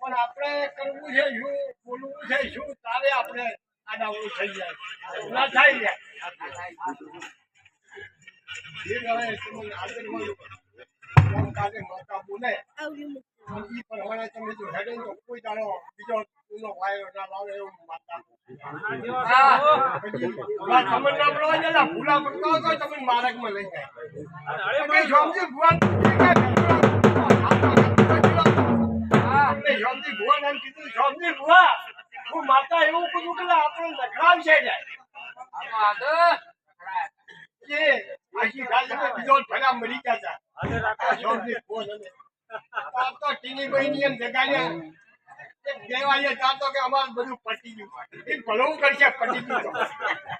પણ આપણે કરવું છે શું? બોલવું છે શું? તારે આપણે આડાવડું થઈ જાય. ના થાય જાય આગળ માતા બોલે. પ્રમાણે તમે જો હેડે તો કોઈ દાડો બીજો ના ભૂલા તમને ના પડવા દે ભૂલા પડતા હોય તો તમને માર્ગમાં લઈ જાય કઈ સમજી ભુવન સમજી ભુવન એમ કીધું સમજી ભુવા હું માતા એવું કીધું કે બીજો ભલા મરી ગયા હતા. સમજી ભુવન તો ટીની બહેની એમ જગાડ્યા બે જાતો કે અમારું બધું પટી ગયું એ ભલવું કરશે પટી ગયું.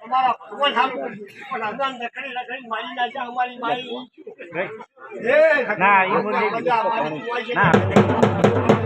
અમારા ભગવાન સારું કર્યું પણ હમણાં લકડી લકડી મારી નાખ્યા અમારી મારી ના, એ. ના